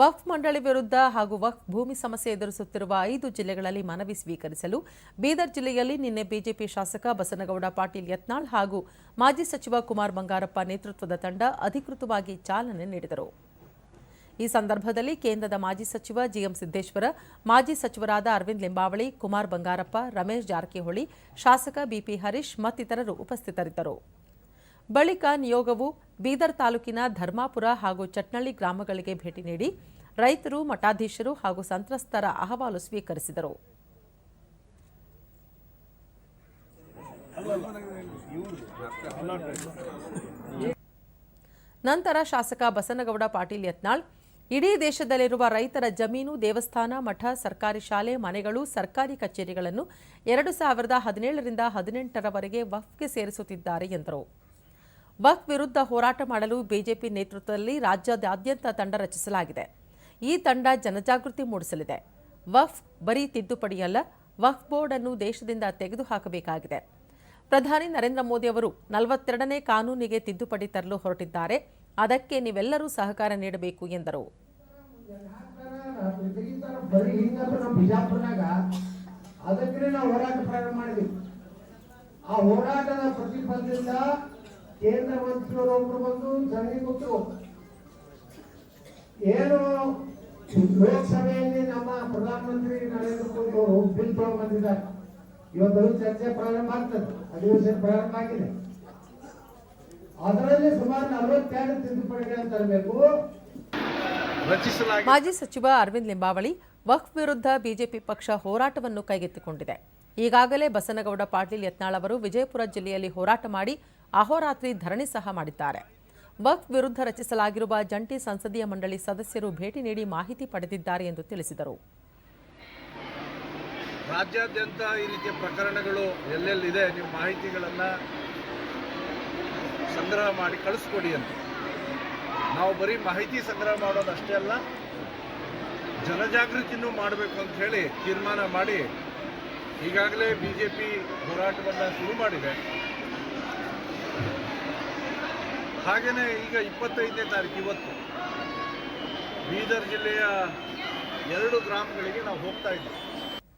ವಕ್ಫ್ ಮಂಡಳಿ ವಿರುದ್ಧ ಹಾಗೂ ವಕ್ಫ್ ಭೂಮಿ ಸಮಸ್ಯೆ ಎದುರಿಸುತ್ತಿರುವ ಐದು ಜಿಲ್ಲೆಗಳಲ್ಲಿ ಮನವಿ ಸ್ವೀಕರಿಸಲು ಬೀದರ್ ಜಿಲ್ಲೆಯಲ್ಲಿ ನಿನ್ನೆ ಬಿಜೆಪಿ ಶಾಸಕ ಬಸನಗೌಡ ಪಾಟೀಲ್ ಯತ್ನಾಳ್ ಹಾಗೂ ಮಾಜಿ ಸಚಿವ ಕುಮಾರ್ ಬಂಗಾರಪ್ಪ ನೇತೃತ್ವದ ತಂಡ ಅಧಿಕೃತವಾಗಿ ಚಾಲನೆ ನೀಡಿದರು. ಈ ಸಂದರ್ಭದಲ್ಲಿ ಕೇಂದ್ರದ ಮಾಜಿ ಸಚಿವ ಜಿಎಂ ಸಿದ್ದೇಶ್ವರ, ಮಾಜಿ ಸಚಿವರಾದ ಅರವಿಂದ್ ಲಿಂಬಾವಳಿ, ಕುಮಾರ್ ಬಂಗಾರಪ್ಪ, ರಮೇಶ್ ಜಾರಕಿಹೊಳಿ, ಶಾಸಕ ಬಿಪಿ ಹರೀಶ್ ಮತ್ತಿತರರು ಉಪಸ್ಥಿತರಿದ್ದರು. ಬಳಿಕ ನಿಯೋಗವು ಬೀದರ್ ತಾಲೂಕಿನ ಧರ್ಮಾಪುರ ಹಾಗೂ ಚಟ್ನಳ್ಳಿ ಗ್ರಾಮಗಳಿಗೆ ಭೇಟಿ ನೀಡಿ ರೈತರು, ಮಠಾಧೀಶರು ಹಾಗೂ ಸಂತ್ರಸ್ತರ ಅಹವಾಲು ಸ್ವೀಕರಿಸಿದರು. ನಂತರ ಶಾಸಕ ಬಸನಗೌಡ, ಪಾಟೀಲ್ ಯತ್ನಾಳ್, ಇಡೀ ದೇಶದಲ್ಲಿರುವ ರೈತರ ಜಮೀನು, ದೇವಸ್ಥಾನ, ಮಠ, ಸರ್ಕಾರಿ ಶಾಲೆ, ಮನೆಗಳು, ಸರ್ಕಾರಿ ಕಚೇರಿಗಳನ್ನು ಎರಡು ಸಾವಿರದ ಹದಿನೇಳರಿಂದ ಹದಿನೆಂಟರವರೆಗೆ ವಫ್ಗೆ ಸೇರಿಸುತ್ತಿದ್ದಾರೆ ಎಂದರು. ವಕ್ಫ್ ವಿರುದ್ಧ ಹೋರಾಟ ಮಾಡಲು ಬಿಜೆಪಿ ನೇತೃತ್ವದಲ್ಲಿ ರಾಜ್ಯಾದ್ಯಂತ ತಂಡ ರಚಿಸಲಾಗಿದೆ. ಈ ತಂಡ ಜನಜಾಗೃತಿ ಮೂಡಿಸಲಿದೆ. ವಫ್ ಬರೀ ತಿದ್ದುಪಡಿಯಲ್ಲ ವಕ್ ಬೋರ್ಡ್ ಅನ್ನು ದೇಶದಿಂದ ತೆಗೆದುಹಾಕಬೇಕಾಗಿದೆ. ಪ್ರಧಾನಿ ನರೇಂದ್ರ ಮೋದಿ ಅವರು ನಲವತ್ತೆರಡನೇ ಕಾನೂನಿಗೆ ತಿದ್ದುಪಡಿ ತರಲು ಹೊರಟಿದ್ದಾರೆ. ಅದಕ್ಕೆ ನೀವೆಲ್ಲರೂ ಸಹಕಾರ ನೀಡಬೇಕು ಎಂದರು. ಆ ಹೋರಾಟದ ಪ್ರತಿಫಲದಿಂದ ಕೇಂದ್ರ ಮಂತ್ರಿಯವರೊಬ್ರು ಬಂದು ಸರಣಿ ಕೂತರು ಏನು ಲೋಕಸಭೆಯಲ್ಲಿ ನಮ್ಮ ಪ್ರಧಾನಮಂತ್ರಿ ನರೇಂದ್ರ ಮೋದಿ ಅವರು ಬಿಲ್ ತಗೊಂಡ್ಬಂದಿದ್ದಾರೆ ಇವತ್ತು ಚರ್ಚೆ ಪ್ರಾರಂಭ ಆಗ್ತದೆ. ಅಧಿವೇಶನ ಪ್ರಾರಂಭ ಆಗಿದೆ. ಅದರಲ್ಲಿ ಸುಮಾರು ನಲವತ್ತೆರಡು ತಿದ್ದುಪಡಿಗಳನ್ನು ತರಬೇಕು. ಮಾಜಿ ಸಚಿವ ಅರವಿಂದ್ ಲಿಂಬಾವಳಿ ವಕ್ಫ್ ವಿರುದ್ಧ ಬಿಜೆಪಿ ಪಕ್ಷ ಹೋರಾಟವನ್ನು ಕೈಗೆತ್ತಿಕೊಂಡಿದೆ. ಈಗಾಗಲೇ ಬಸನಗೌಡ ಪಾಟೀಲ್ ಯತ್ನಾಳ್ ಅವರು ವಿಜಯಪುರ ಜಿಲ್ಲೆಯಲ್ಲಿ ಹೋರಾಟ ಮಾಡಿ ಅಹೋರಾತ್ರಿ ಧರಣಿ ಸಹ ಮಾಡಿದ್ದಾರೆ. ವಕ್ಫ್ ವಿರುದ್ಧ ರಚಿಸಲಾಗಿರುವ ಜಂಟಿ ಸಂಸದೀಯ ಮಂಡಳಿ ಸದಸ್ಯರು ಭೇಟಿ ನೀಡಿ ಮಾಹಿತಿ ಪಡೆದಿದ್ದಾರೆ ಎಂದು ತಿಳಿಸಿದರು. ರಾಜ್ಯಾದ್ಯಂತ ಈ ರೀತಿಯ ಪ್ರಕರಣಗಳು ಎಲ್ಲೆಲ್ಲಿದೆ ನೀವು ಮಾಹಿತಿಗಳನ್ನು ಸಂಗ್ರಹ ಮಾಡಿ ಕಳಿಸ್ಕೊಡಿ ಅಂತ. ನಾವು ಬರೀ ಮಾಹಿತಿ ಸಂಗ್ರಹ ಮಾಡೋದಷ್ಟೇ ಅಲ್ಲ, ಜನಜಾಗೃತಿನೂ ಮಾಡಬೇಕು ಅಂತ ಹೇಳಿ ತೀರ್ಮಾನ ಮಾಡಿ ಈಗಾಗಲೇ ಬಿ ಜೆ ಹೋರಾಟವನ್ನು ಶುರು ಮಾಡಿದೆ. ಹಾಗೆಯೇ ಈಗ ಇಪ್ಪತ್ತೈದನೇ ತಾರೀಕು ಇವತ್ತು. ಬೀದರ್ ಜಿಲ್ಲೆಯ ಎರಡು ಗ್ರಾಮಗಳಿಗೆ ನಾವು ಹೋಗ್ತಾ ಇದ್ದೀವಿ.